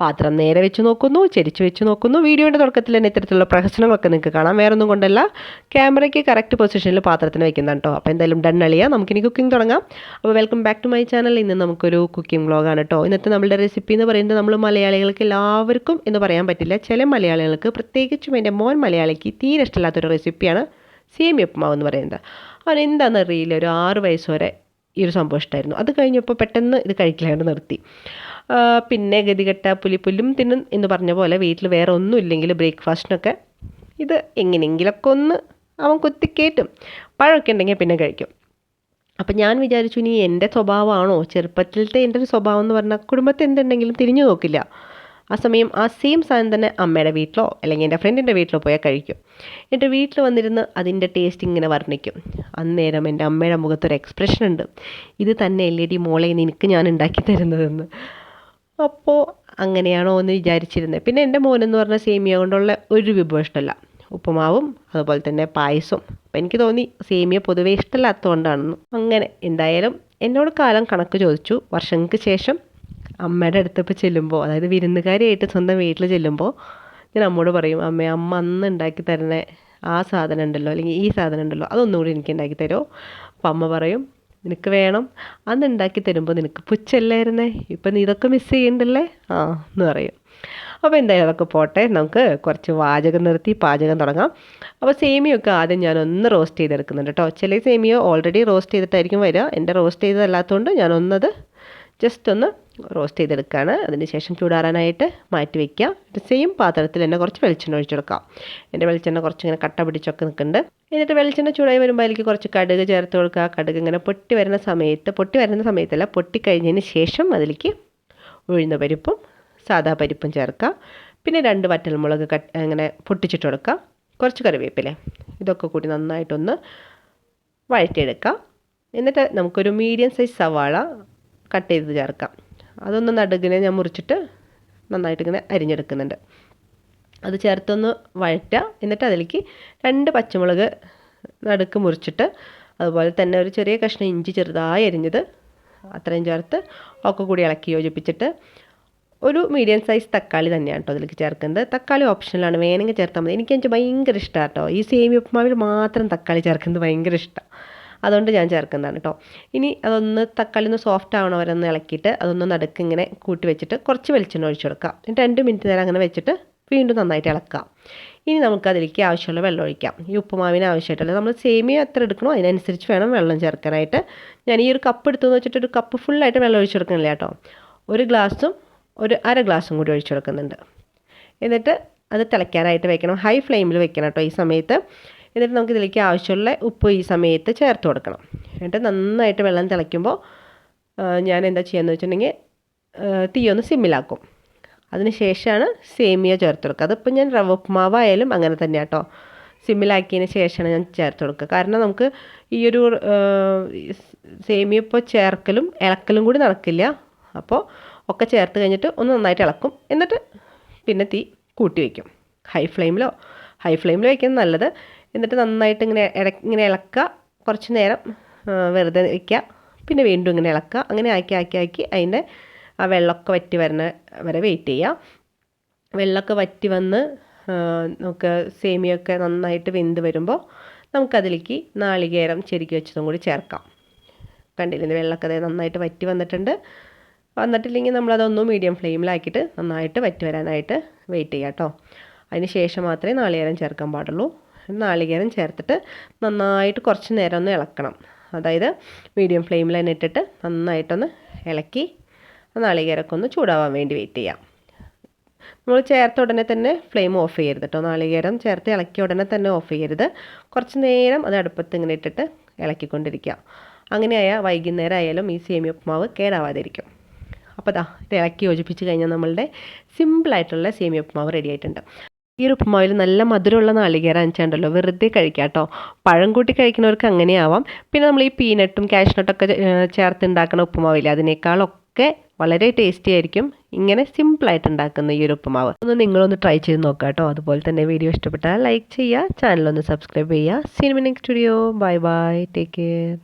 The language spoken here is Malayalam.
പാത്രം നേരെ വെച്ച് നോക്കുന്നു ചെരിച്ച് വെച്ച് നോക്കുന്നു. വീഡിയോയുടെ തുടക്കത്തിൽ തന്നെ ഇത്തരത്തിലുള്ള പ്രഹസനങ്ങളൊക്കെ നിങ്ങൾക്ക് കാണാം. വേറെ ഒന്നും കൊണ്ടല്ല. ക്യാമറയ്ക്ക് കറക്റ്റ് പൊസിഷനിൽ പാത്രത്തിന് വെക്കുന്നുണ്ട് കേട്ടോ. അപ്പോൾ എന്തായാലും ഡൺ അളിയാ. നമുക്കിനി കുക്കിംഗ് തുടങ്ങാം. അപ്പോൾ welcome back to my channel ഇന്ന് നമുക്കൊരു കുക്കിംഗ് വ്ളോഗാണ് കേട്ടോ. ഇന്നത്തെ നമ്മുടെ റെസിപ്പി എന്ന് പറയുന്നത് നമ്മൾ മലയാളികൾക്ക് എല്ലാവർക്കും എന്ന് പറയാൻ പറ്റില്ല. ചില മലയാളികൾക്ക് പ്രത്യേകിച്ചും എന്റെ മോൻ മലയാളിക്ക് തീരെ ഇഷ്ടമില്ലാത്തൊരു റെസിപ്പിയാണ് സേമിയ ഉപ്പുമാവ് എന്ന് പറയുന്നത്. അവൻ എന്താണെന്ന് അറിയില്ല ഒരു ആറ് വയസ്സ് വരെ ഈ ഒരു സംഭവം ഇഷ്ടമായിരുന്നു അത് കഴിഞ്ഞപ്പോൾ പെട്ടെന്ന് ഇത് കഴിക്കലാണ്ട് നിർത്തി. പിന്നെ ഗതികെട്ട പുലിപ്പുല്ലും തിന്നും എന്ന് പറഞ്ഞ പോലെ വീട്ടിൽ വേറെ ഒന്നും ഇല്ലെങ്കിൽ ബ്രേക്ക്ഫാസ്റ്റിനൊക്കെ ഇത് എങ്ങനെയെങ്കിലൊക്കെ ഒന്ന് അവൻ കുത്തിക്കേറ്റും. പഴമൊക്കെ ഉണ്ടെങ്കിൽ പിന്നെ കഴിക്കും. അപ്പം ഞാൻ വിചാരിച്ചു ഇനി എന്റെ സ്വഭാവമാണോ? ചെറുപ്പത്തിലത്തെ എന്റെ ഒരു സ്വഭാവം എന്ന് പറഞ്ഞാൽ കുടുംബത്തെ എന്തുണ്ടെങ്കിലും തിരിഞ്ഞു നോക്കില്ല. ആ സമയം ആ സെയിം സാധനം തന്നെ അമ്മയുടെ വീട്ടിലോ അല്ലെങ്കിൽ എന്റെ ഫ്രണ്ടിന്റെ വീട്ടിലോ പോയാൽ കഴിക്കും. എന്നിട്ട് വീട്ടിൽ വന്നിരുന്ന് അതിന്റെ ടേസ്റ്റ് ഇങ്ങനെ വർണിക്കും. അന്നേരം എന്റെ അമ്മയുടെ മുഖത്തൊരു എക്സ്പ്രഷൻ ഉണ്ട്. ഇത് തന്നെ ഡി മോളെ നിനക്ക് ഞാൻ ഉണ്ടാക്കി തരുന്നതെന്ന്. അപ്പോൾ അങ്ങനെയാണോ എന്ന് വിചാരിച്ചിരുന്നത് പിന്നെ എന്റെ മോനെന്ന് പറഞ്ഞാൽ സേമിയ കൊണ്ടുള്ള ഒരു വിഭവം ഇഷ്ടമല്ല ഉപ്പുമാവും അതുപോലെ തന്നെ പായസവും അപ്പം എനിക്ക് തോന്നി സേമിയ പൊതുവേ ഇഷ്ടമില്ലാത്തതുകൊണ്ടാണെന്ന് അങ്ങനെ എന്തായാലും എന്നോട് കാലം കണക്ക് ചോദിച്ചു. വർഷങ്ങൾക്ക് ശേഷം അമ്മയുടെ അടുത്തപ്പോൾ ചെല്ലുമ്പോൾ അതായത് വിരുന്നുകാരിയായിട്ട് സ്വന്തം വീട്ടിൽ ചെല്ലുമ്പോൾ ഞാൻ അമ്മയോട് പറയും അമ്മ അമ്മ അന്ന് ഉണ്ടാക്കി തരുന്ന ആ സാധനം ഉണ്ടല്ലോ അല്ലെങ്കിൽ ഈ സാധനം ഉണ്ടല്ലോ അതൊന്നുകൂടി എനിക്ക് ഉണ്ടാക്കി തരുമോ? അപ്പം അമ്മ പറയും നിനക്ക് വേണം. അന്ന് ഉണ്ടാക്കി തരുമ്പോൾ നിനക്ക് പുച്ഛല്ലായിരുന്നേ? ഇപ്പം നീ ഇതൊക്കെ മിസ് ചെയ്യണ്ടല്ലേ? ആ എന്ന് പറയും. അപ്പോൾ എന്തായാലും അതൊക്കെ പോട്ടെ. നമുക്ക് കുറച്ച് വാചകം നിർത്തി പാചകം തുടങ്ങാം. അപ്പോൾ സേമിയൊക്കെ ആദ്യം ഞാൻ ഒന്ന് റോസ്റ്റ് ചെയ്തെടുക്കുന്നുണ്ട് കേട്ടോ ചില സേമിയ ഓൾറെഡി റോസ്റ്റ് ചെയ്തിട്ടായിരിക്കും വരിക. എന്റെ റോസ്റ്റ് ചെയ്തതല്ലാത്തതുകൊണ്ട് ഞാൻ ജസ്റ്റ് ഒന്ന് റോസ്റ്റ് ചെയ്തെടുക്കുകയാണ് അതിന് ശേഷം ചൂടാറാനായിട്ട് മാറ്റി വയ്ക്കുക ഇത് സെയിം പാത്രത്തിൽ തന്നെ കുറച്ച് വെളിച്ചെണ്ണ ഒഴിച്ചെടുക്കാം. എന്റെ വെളിച്ചെണ്ണ കുറച്ച് ഇങ്ങനെ കട്ട പിടിച്ചൊക്കെ നിൽക്കുന്നുണ്ട്. എന്നിട്ട് വെളിച്ചെണ്ണ ചൂടായി വരുമ്പോൾ അതിലേക്ക് കുറച്ച് കടുക് ചേർത്ത് കൊടുക്കുക. കടുക് ഇങ്ങനെ പൊട്ടി വരുന്ന സമയത്ത് പൊട്ടി വരുന്ന സമയത്തല്ല പൊട്ടി കഴിഞ്ഞതിന് ശേഷം അതിലേക്ക് ഉഴുന്ന പരിപ്പും സാദാ പരിപ്പും ചേർക്കുക. പിന്നെ രണ്ട് വറ്റൽമുളക് കട്ട് അങ്ങനെ പൊട്ടിച്ചിട്ട് കൊടുക്കുക. കുറച്ച് കറിവേപ്പില. ഇതൊക്കെ കൂടി നന്നായിട്ടൊന്ന് വഴറ്റിയെടുക്കുക എന്നിട്ട് നമുക്കൊരു മീഡിയം സൈസ് സവാള കട്ട് ചെയ്ത് ചേർക്കാം. അതൊന്ന് നടുകിനെ ഞാൻ മുറിച്ചിട്ട് നന്നായിട്ട് ഇങ്ങനെ അരിഞ്ഞെടുക്കുന്നുണ്ട്. അത് ചേർത്തൊന്ന് വഴറ്റുക. എന്നിട്ട് അതിലേക്ക് രണ്ട് പച്ചമുളക് നടുക്ക് മുറിച്ചിട്ട് അതുപോലെ തന്നെ ഒരു ചെറിയ കഷ്ണം ഇഞ്ചി ചെറുതായി അരിഞ്ഞത് അത്രയും ചേർത്ത് ഒക്കെ കൂടി ഇളക്കി യോജിപ്പിച്ചിട്ട് ഒരു മീഡിയം സൈസ് തക്കാളി തന്നെയാണ് കേട്ടോ അതിലേക്ക് ചേർക്കുന്നത്. തക്കാളി ഓപ്ഷനിലാണ് വേണമെങ്കിൽ ചേർത്താൽ മതി. എനിക്ക് എനിക്ക് ഭയങ്കര ഇഷ്ടമാണ് കേട്ടോ. ഈ സേമി ഉപ്പുമാവിൽ മാത്രം തക്കാളി ചേർക്കുന്നത് ഭയങ്കര ഇഷ്ടമാണ് അതുകൊണ്ട് ഞാൻ ചേർക്കുന്നതാണ് കേട്ടോ ഇനി അതൊന്ന് തക്കാളി ഒന്ന് സോഫ്റ്റ് ആവണ വരെ ഒന്ന് ഇളക്കിയിട്ട് അതൊന്ന് നടുക്ക് ഇങ്ങനെ കൂട്ടി വെച്ചിട്ട് കുറച്ച് വെളിച്ചെണ്ണ ഒഴിച്ചു കൊടുക്കാം. എന്നിട്ട് രണ്ട് മിനിറ്റ് നേരം അങ്ങനെ വെച്ചിട്ട് വീണ്ടും നന്നായിട്ട് ഇളക്കാം. ഇനി നമുക്ക് അതിലേക്ക് ആവശ്യമുള്ള വെള്ളം ഒഴിക്കാം. ഈ ഉപ്പുമാവിന് ആവശ്യമായിട്ടുള്ള നമ്മൾ സേമിയ എത്ര എടുക്കണോ അതിനനുസരിച്ച് വേണം വെള്ളം ചേർക്കാനായിട്ട്. ഞാൻ ഈ ഒരു കപ്പ് എടുത്തെന്ന് വെച്ചിട്ട് ഒരു കപ്പ് ഫുള്ളായിട്ട് വെള്ളം ഒഴിച്ചു കൊടുക്കുന്നില്ല കേട്ടോ ഒരു ഗ്ലാസ്സും ഒരു അര ഗ്ലാസ്സും കൂടി ഒഴിച്ചു കൊടുക്കുന്നുണ്ട്. എന്നിട്ട് അത് തിളയ്ക്കാനായിട്ട് വെക്കണം. ഹൈ ഫ്ലെയിമിൽ വെക്കണം കേട്ടോ ഈ സമയത്ത്. എന്നിട്ട് നമുക്ക് ഇതിലേക്ക് ആവശ്യമുള്ള ഉപ്പ് ഈ സമയത്ത് ചേർത്ത് കൊടുക്കണം. എന്നിട്ട് നന്നായിട്ട് വെള്ളം തിളയ്ക്കുമ്പോൾ ഞാൻ എന്താ ചെയ്യുകയെന്ന് വെച്ചിട്ടുണ്ടെങ്കിൽ തീയൊന്ന് സിമ്മിലാക്കും. അതിന് ശേഷമാണ് സേമിയ ചേർത്ത് കൊടുക്കുക. അതിപ്പോൾ ഞാൻ റവ ഉപ്പുമാവായാലും അങ്ങനെ തന്നെ കേട്ടോ സിമ്മിലാക്കിയതിന് ശേഷമാണ് ഞാൻ ചേർത്ത് കൊടുക്കുക. കാരണം നമുക്ക് ഈ ഒരു സേമിയ ഇപ്പോൾ ചേർക്കലും ഇളക്കലും കൂടി നടക്കില്ല. അപ്പോൾ ഒക്കെ ചേർത്ത് കഴിഞ്ഞിട്ട് ഒന്ന് നന്നായിട്ട് ഇളക്കും. എന്നിട്ട് പിന്നെ തീ കൂട്ടി വയ്ക്കും. ഹൈ ഫ്ലെയിമിലോ ഹൈ ഫ്ലെയിമിൽ വയ്ക്കുന്നത് നല്ലത്. എന്നിട്ട് നന്നായിട്ട് ഇങ്ങനെ ഇട ഇങ്ങനെ ഇളക്കുക. കുറച്ച് നേരം വെറുതെ വയ്ക്കുക പിന്നെ വീണ്ടും ഇങ്ങനെ ഇളക്കുക. അങ്ങനെ ആക്കി ആക്കി ആക്കി അതിന്റെ ആ വെള്ളമൊക്കെ വറ്റി വരുന്ന വരെ വെയിറ്റ് ചെയ്യുക. വെള്ളമൊക്കെ വറ്റി വന്ന് നമുക്ക് സേമിയൊക്കെ നന്നായിട്ട് വെന്ത് വരുമ്പോൾ നമുക്കതിലേക്ക് നാളികേരം ചെരുക്കി വെച്ചതും കൂടി ചേർക്കാം. കണ്ടില്ലേ? വെള്ളമൊക്കെ അതായത് നന്നായിട്ട് വറ്റി വന്നിട്ടുണ്ട്. വന്നിട്ടില്ലെങ്കിൽ നമ്മളതൊന്ന് മീഡിയം ഫ്ലെയിമിലാക്കിയിട്ട് നന്നായിട്ട് വറ്റി വരാനായിട്ട് വെയിറ്റ് ചെയ്യാം കേട്ടോ. അതിന് ശേഷം മാത്രമേ നാളികേരം ചേർക്കാൻ പാടുള്ളൂ. നാളികേരം ചേർത്തിട്ട് നന്നായിട്ട് കുറച്ച് നേരം ഒന്ന് ഇളക്കണം. അതായത് മീഡിയം ഫ്ലെയിമിൽ തന്നെ ഇട്ടിട്ട് നന്നായിട്ടൊന്ന് ഇളക്കി നാളികേരമൊക്കെ ഒന്ന് ചൂടാവാൻ വേണ്ടി വെയിറ്റ് ചെയ്യാം. നമ്മൾ ചേർത്ത ഉടനെ തന്നെ ഫ്ലെയിം ഓഫ് ചെയ്യരുത് കേട്ടോ നാളികേരം ചേർത്ത് ഇളക്കിയ ഉടനെ തന്നെ ഓഫ് ചെയ്യരുത്. കുറച്ച് നേരം അത് അടുപ്പത്ത് ഇങ്ങനെ ഇട്ടിട്ട് ഇളക്കിക്കൊണ്ടിരിക്കുക. അങ്ങനെയായാൽ വൈകുന്നേരം ആയാലും ഈ സേമി ഉപ്പുമാവ് കേടാവാതിരിക്കും. അപ്പോൾ ദാ ഇത് ഇളക്കി യോജിപ്പിച്ച് കഴിഞ്ഞാൽ നമ്മളുടെ സിമ്പിളായിട്ടുള്ള സേമിയ ഉപ്പുമാവ് റെഡി ആയിട്ടുണ്ട്. ഈ ഒരു ഉപ്പുമാവിൽ നല്ല മധുരമുള്ള നാളികേരം അഞ്ചാണ്ടല്ലോ വെറുതെ കഴിക്കാം കേട്ടോ പഴം കൂട്ടി കഴിക്കുന്നവർക്ക് അങ്ങനെയാവാം. പിന്നെ നമ്മൾ ഈ പീനട്ടും കാഷ്നട്ടൊക്കെ ചേർത്ത് ഉണ്ടാക്കുന്ന ഉപ്പുമാവിൽ അതിനേക്കാളൊക്കെ വളരെ ടേസ്റ്റി ആയിരിക്കും ഇങ്ങനെ സിമ്പിളായിട്ട് ഉണ്ടാക്കുന്ന ഈ ഒരു ഉപ്പുമാവ്. ഒന്ന് നിങ്ങളൊന്ന് ട്രൈ ചെയ്ത് നോക്കുക കേട്ടോ അതുപോലെ തന്നെ വീഡിയോ ഇഷ്ടപ്പെട്ടാൽ ലൈക്ക് ചെയ്യുക. ചാനലൊന്ന് സബ്സ്ക്രൈബ് ചെയ്യുക. Cinema next video bye bye take care